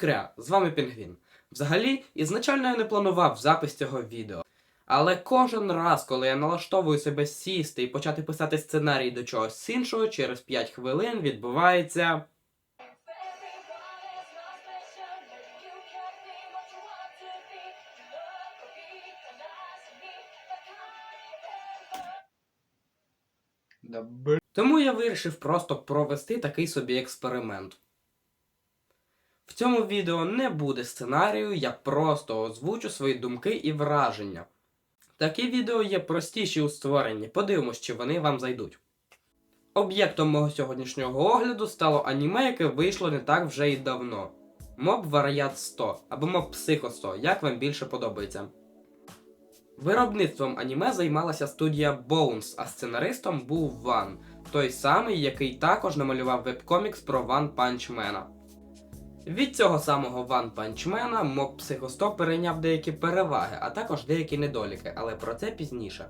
Кря, з вами Пінгвін. Взагалі, ізначально я не планував запис цього відео. Але кожен раз, коли я налаштовую себе сісти і почати писати сценарій до чогось іншого, через 5 хвилин відбувається. Тому я вирішив просто провести такий собі експеримент. В цьому відео не буде сценарію, я просто озвучу свої думки і враження. Такі відео є простіші у створенні, подивимось, чи вони вам зайдуть. Об'єктом мого сьогоднішнього огляду стало аніме, яке вийшло не так вже й давно. Моб Варіат 100 або Моб Психо 100, як вам більше подобається. Виробництвом аніме займалася студія Bones, а сценаристом був Ван, той самий, який також намалював вебкомікс про Ван Панчмена. Від цього самого Ван Панчмена Моб Психо перейняв деякі переваги, а також деякі недоліки, але про це пізніше.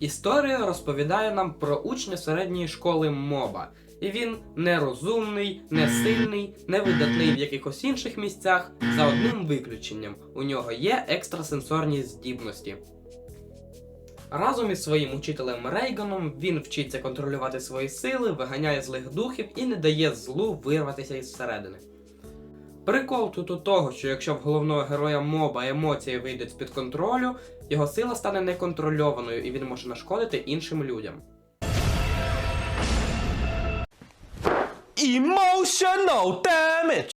Історія розповідає нам про учня середньої школи моба, і він нерозумний, не сильний, не видатний в якихось інших місцях, за одним виключенням у нього є екстрасенсорні здібності. Разом із своїм учителем Рейганом він вчиться контролювати свої сили, виганяє злих духів і не дає злу вирватися із середини. Прикол тут у того, що якщо в головного героя моба емоції вийдуть з-під контролю, його сила стане неконтрольованою і він може нашкодити іншим людям. Emotional damage!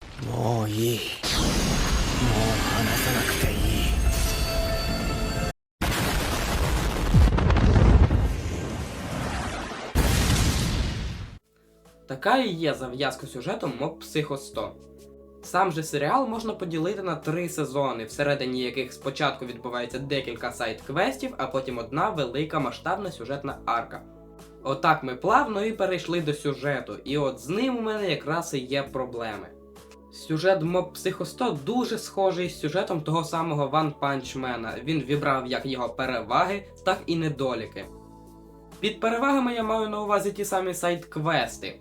Така і є зав'язка сюжету моб психо 100. Сам же серіал можна поділити на три сезони, всередині яких спочатку відбувається декілька сайт-квестів, а потім одна велика масштабна сюжетна арка. Отак ми плавно і перейшли до сюжету, і от з ним у мене якраз і є проблеми. Сюжет Моб Психо 100 дуже схожий з сюжетом того самого Ван Панчмена. Він вібрав як його переваги, так і недоліки. Під перевагами я маю на увазі ті самі сайт-квести.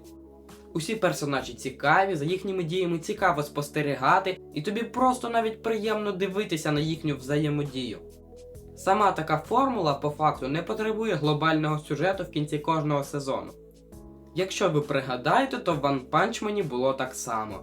Усі персонажі цікаві, за їхніми діями цікаво спостерігати, і тобі просто навіть приємно дивитися на їхню взаємодію. Сама така формула по факту не потребує глобального сюжету в кінці кожного сезону. Якщо ви пригадаєте, то в One Punch Man було так само.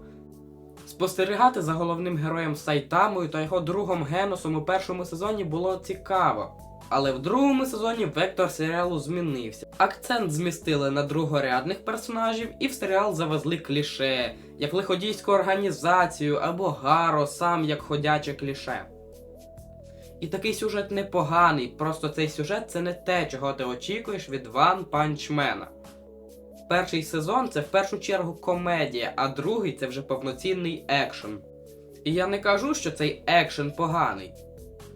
Спостерігати за головним героєм Сайтамою та його другом Геносом у першому сезоні було цікаво. Але в другому сезоні вектор серіалу змінився. Акцент змістили на другорядних персонажів, і в серіал завезли кліше, як лиходійську організацію або Гаро сам як ходяче кліше. І такий сюжет непоганий, просто цей сюжет це не те, чого ти очікуєш від Ван Панчмена. Перший сезон це в першу чергу комедія, а другий це вже повноцінний екшен. І я не кажу, що цей екшен поганий.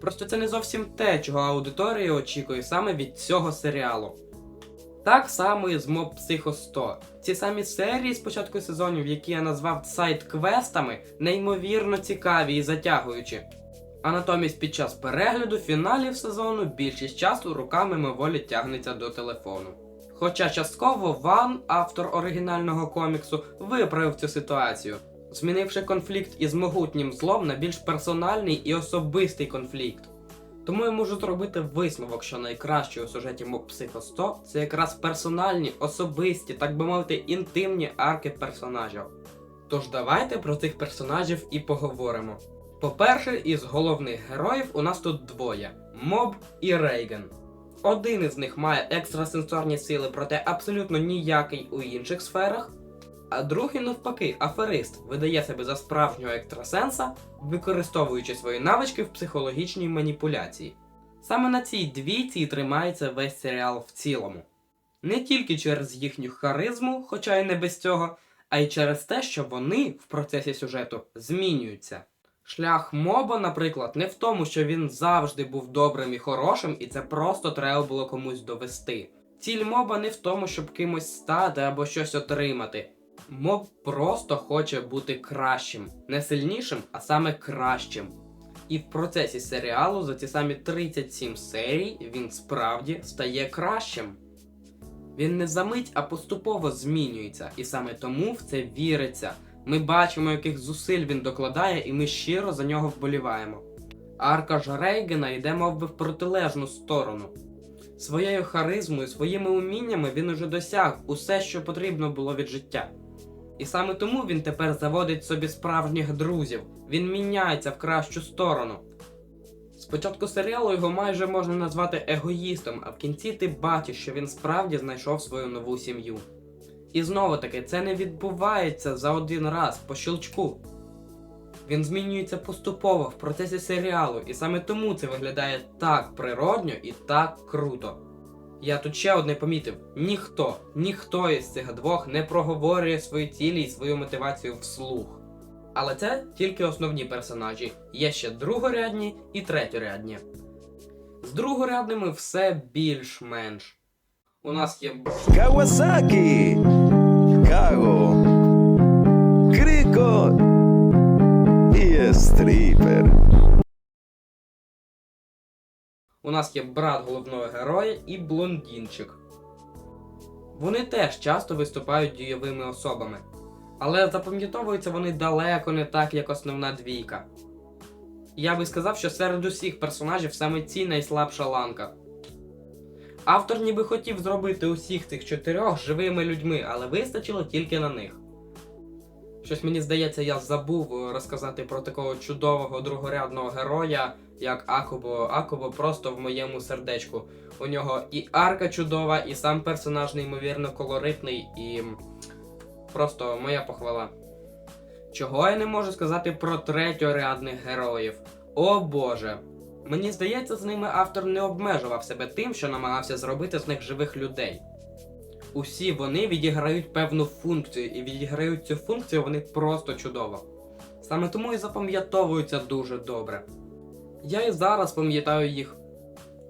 Просто це не зовсім те, чого аудиторія очікує саме від цього серіалу. Так само і з Моб Психо 100. Ці самі серії з початку сезонів, які я назвав сайт-квестами, неймовірно цікаві і затягуючі. А натомість під час перегляду фіналів сезону більшість часу руками мимоволі тягнеться до телефону. Хоча частково Ван, автор оригінального коміксу, виправив цю ситуацію, змінивши конфлікт із могутнім злом на більш персональний і особистий конфлікт. Тому я можу зробити висновок, що найкраще у сюжеті Моб Психо 100 це якраз персональні, особисті, так би мовити, інтимні арки персонажів. Тож давайте про цих персонажів і поговоримо. По-перше, із головних героїв у нас тут двоє: Моб і Рейген. Один із них має екстрасенсорні сили, проте абсолютно ніякий у інших сферах. А другий, навпаки, аферист видає себе за справжнього екстрасенса, використовуючи свої навички в психологічній маніпуляції. Саме на цій двійці тримається весь серіал в цілому. Не тільки через їхню харизму, хоча й не без цього, а й через те, що вони в процесі сюжету змінюються. Шлях моба, наприклад, не в тому, що він завжди був добрим і хорошим, і це просто треба було комусь довести. Ціль моба не в тому, щоб кимось стати або щось отримати. Моб просто хоче бути кращим, не сильнішим, а саме кращим. І в процесі серіалу за ці самі 37 серій він справді стає кращим. Він не за мить, а поступово змінюється, і саме тому в це віриться. Ми бачимо, яких зусиль він докладає, і ми щиро за нього вболіваємо. Арка ж Рейгена йде мов би в протилежну сторону. Своєю харизмою, своїми уміннями він уже досяг усе, що потрібно було від життя. І саме тому він тепер заводить собі справжніх друзів, він міняється в кращу сторону. Спочатку серіалу його майже можна назвати егоїстом, а в кінці ти бачиш, що він справді знайшов свою нову сім'ю. І знову таки, це не відбувається за один раз по щелчку. Він змінюється поступово в процесі серіалу, і саме тому це виглядає так природньо і так круто. Я тут ще одне помітив: ніхто, ніхто із цих двох не проговорює свої цілі і свою мотивацію вслух. Але це тільки основні персонажі. Є ще другорядні і третьорядні. З другорядними все більш-менш. У нас є Kawasaki, Kago, Крiko і Стріпер. У нас є брат головного героя і блондінчик. Вони теж часто виступають дійовими особами, але запам'ятовуються вони далеко не так, як основна двійка. Я би сказав, що серед усіх персонажів саме ці найслабша ланка. Автор ніби хотів зробити усіх цих чотирьох живими людьми, але вистачило тільки на них. Щось мені здається, я забув е, розказати про такого чудового другорядного героя, як Акубо. Акубо просто в моєму сердечку. У нього і арка чудова, і сам персонаж неймовірно колоритний, і просто моя похвала. Чого я не можу сказати про третьорядних героїв? О Боже! Мені здається, з ними автор не обмежував себе тим, що намагався зробити з них живих людей. Усі вони відіграють певну функцію, і відіграють цю функцію вони просто чудово. Саме тому і запам'ятовуються дуже добре. Я і зараз пам'ятаю їх.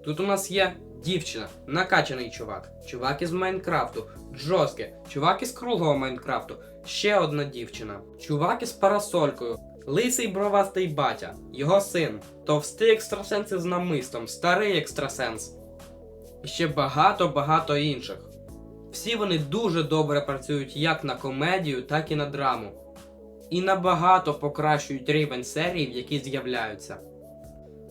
Тут у нас є дівчина, накачаний чувак, чувак із Майнкрафту, Джоске, чувак із круглого Майнкрафту, ще одна дівчина, чувак із парасолькою, лисий бровастий батя, його син, товстий екстрасенс із намистом, старий екстрасенс. І ще багато-багато інших. Всі вони дуже добре працюють як на комедію, так і на драму. І набагато покращують рівень серій, в які з'являються.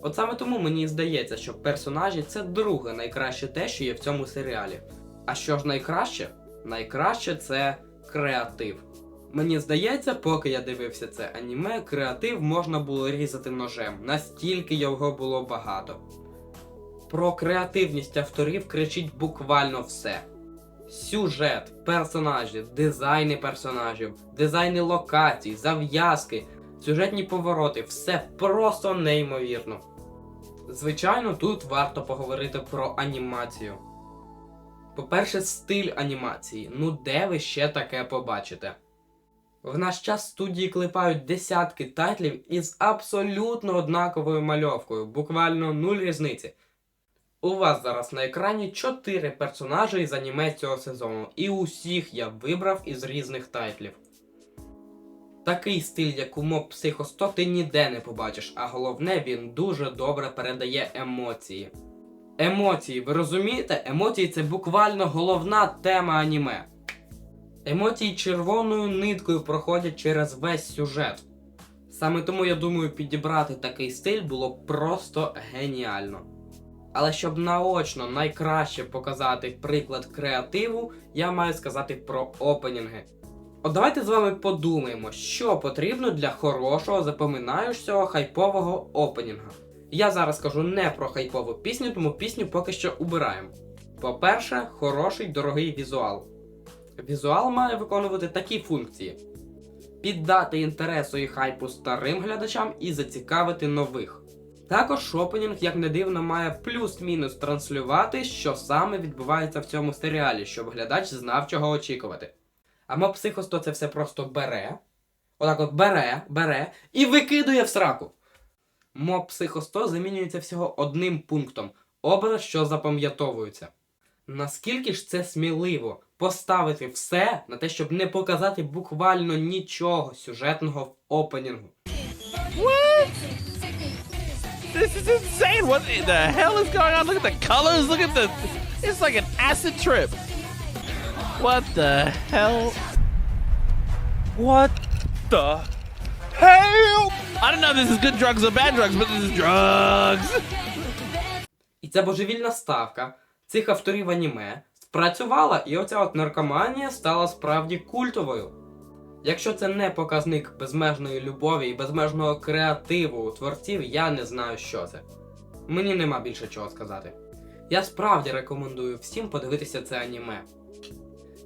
От саме тому мені здається, що персонажі це друге найкраще те, що є в цьому серіалі. А що ж найкраще? Найкраще це креатив. Мені здається, поки я дивився це аніме, креатив можна було різати ножем, настільки його було багато. Про креативність авторів кричить буквально все. Сюжет, персонажі, дизайни персонажів, дизайни локацій, зав'язки, сюжетні повороти все просто неймовірно. Звичайно, тут варто поговорити про анімацію. По-перше, стиль анімації. Ну де ви ще таке побачите? В наш час студії клепають десятки тайтлів із абсолютно однаковою мальовкою, буквально нуль різниці. У вас зараз на екрані 4 персонажі із аніме цього сезону, і усіх я вибрав із різних тайтлів. Такий стиль, як у Mob Psycho 100, ти ніде не побачиш, а головне, він дуже добре передає емоції. Емоції, ви розумієте? Емоції це буквально головна тема аніме. Емоції червоною ниткою проходять через весь сюжет. Саме тому я думаю, підібрати такий стиль було просто геніально. Але щоб наочно найкраще показати приклад креативу, я маю сказати про опенінги. От давайте з вами подумаємо, що потрібно для хорошого, запоминаючого хайпового опенінга. Я зараз кажу не про хайпову пісню, тому пісню поки що убираємо. По-перше, хороший дорогий візуал. Візуал має виконувати такі функції: піддати інтересу і хайпу старим глядачам і зацікавити нових. Також шопенінг, як не дивно, має плюс-мінус транслювати, що саме відбувається в цьому серіалі, щоб глядач знав, чого очікувати. А Моб 100 це все просто бере, отак от бере, бере і викидує в сраку. Моб 100 замінюється всього одним пунктом образ, що запам'ятовується. Наскільки ж це сміливо поставити все на те, щоб не показати буквально нічого сюжетного в опенінгу. This is insane. What the hell is going on? Look at the colors. Look at the. It's like an acid trip. What the hell? What the hell? I don't know if this is good drugs or bad drugs, but this is drugs. І ця божевільна ставка цих авторів аніме спрацювала, і оця от наркоманія стала справді культовою. Якщо це не показник безмежної любові і безмежного креативу у творців, я не знаю, що це. Мені нема більше чого сказати. Я справді рекомендую всім подивитися це аніме.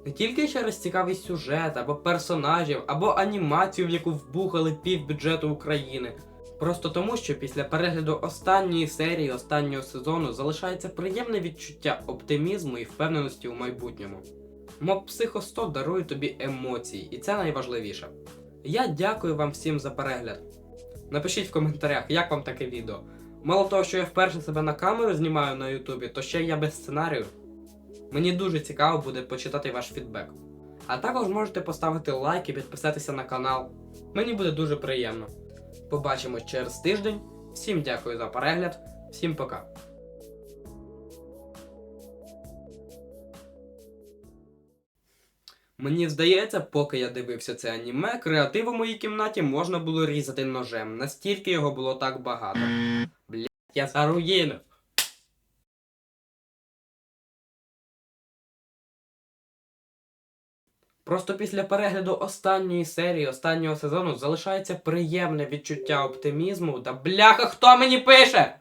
Не тільки через цікавий сюжет, або персонажів, або анімацію, в яку вбухали півбюджету України. Просто тому, що після перегляду останньої серії останнього сезону залишається приємне відчуття оптимізму і впевненості у майбутньому. Моб Психо 100 дарує тобі емоції, і це найважливіше. Я дякую вам всім за перегляд. Напишіть в коментарях, як вам таке відео. Мало того, що я вперше себе на камеру знімаю на Ютубі, то ще я без сценарію. Мені дуже цікаво буде почитати ваш фідбек. А також можете поставити лайк і підписатися на канал. Мені буде дуже приємно. Побачимось через тиждень. Всім дякую за перегляд, всім пока. Мені здається, поки я дивився це аніме, креатив у моїй кімнаті можна було різати ножем. Настільки його було так багато. Блять, я заруїнив. Просто після перегляду останньої серії, останнього сезону залишається приємне відчуття оптимізму та бляха, хто мені пише?